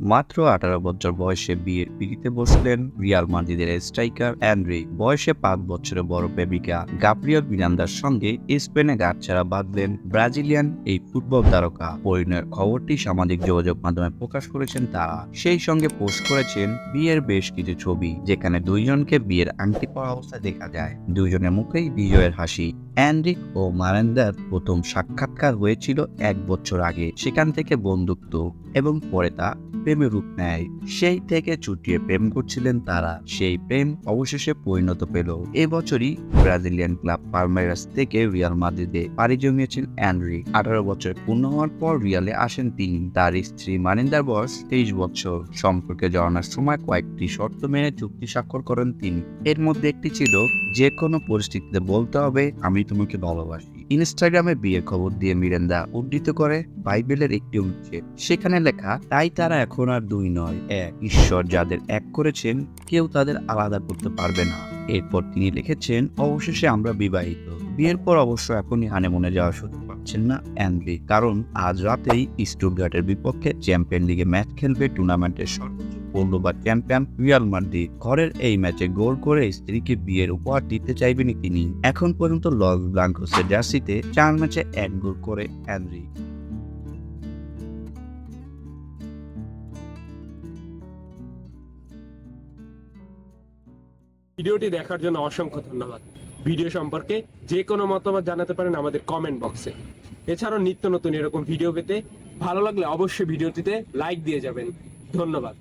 মাত্র আঠারো বছর বয়সে বিয়ের পিড়িতে বসলেন রিয়াল মাদ্রিদের স্ট্রাইকার অ্যান্ড্রি। বয়সে পাঁচ বছরের বড় প্রেমিকা গাব্রিয়ল মিরান্দার সঙ্গে স্পেনে গাঁটছাড়া বাঁধলেন ব্রাজিলিয়ান এই ফুটবল তারকা। পরিণয়ের খবরটি সামাজিক যোগাযোগ মাধ্যমে প্রকাশ করেছেন তারা। সেই সঙ্গে পোস্ট করেছেন বিয়ের বেশ কিছু ছবি, যেখানে দুইজনকে বিয়ের আংটি পরা অবস্থায় দেখা যায়। দুইজনের মুখেই বিজয়ের হাসি। অ্যান্ড্রিক ও মারেন্দার প্রথম সাক্ষাৎকার হয়েছিল এক বছর আগে, সেখান থেকে বন্ধুত্ব এবং পরে তা প্রেমে রূপ নেয়। সেই থেকে চুটিয়ে প্রেম করছিলেন তারা। সেই প্রেম অবশেষে পরিণত পেল। এবছরই ব্রাজিলিয়ান ক্লাব পালমেরাস থেকে রিয়াল মাদ্রিদে পাড়ি জমিয়েছেন অ্যান্ড্রি আঠারো বছর পূর্ণ হওয়ার পর রিয়ালে আসেন তিনি। তার স্ত্রী মানিন্দার বয়স তেইশ বছর। সম্পর্কে জড়ানোর সময় কয়েকটি শর্ত মেনে চুক্তি স্বাক্ষর করেন তিনি। এর মধ্যে একটি ছিল, যে কোনো পরিস্থিতিতে বলতে হবে, আমি তোমাকে ভালোবাসি। ইনস্টাগ্রামে বিয়ের খবর দিয়ে মিরেন্দা উদ্ধৃত করে বাইবেলের একটি উৎসে। সেখানে লেখা, তাই তারা এখন আর দুই নয়, এক। ঈশ্বর যাদের এক করেছেন, কেউ তাদের আলাদা করতে পারবে না। এরপর তিনি লিখেছেন, অবশেষে আমরা বিবাহিত। বিয়ের পর অবশ্য এখনই হানেমুনে যাওয়ার সুযোগ পাচ্ছেন না অ্যান্ডি কারণ আজ রাতেই স্টুটগার্টের বিপক্ষে চ্যাম্পিয়ন লিগে ম্যাচ খেলবে টুর্নামেন্টের সর্বোচ্চ পূর্ণবার চ্যাম্পিয়ন রিয়াল মাদ্রিদ। ঘরের এই ম্যাচে গোল করে স্ত্রীকে বিয়ের উপহার দিতে চাইবেন তিনি। এখন পর্যন্ত লস ব্লাঙ্কোসের জার্সিতে চার ম্যাচে এক গোল করে অ্যান্ড্রি ভিডিওটি দেখার জন্য অসংখ্য ধন্যবাদ। ভিডিও সম্পর্কে যে কোনো মতামত জানাতে পারেন আমাদের কমেন্ট বক্সে এছাড়াও নিত্য নতুন এরকম ভিডিও পেতে ভালো লাগলে অবশ্যই ভিডিওটিতে লাইক দিয়ে যাবেন। ধন্যবাদ।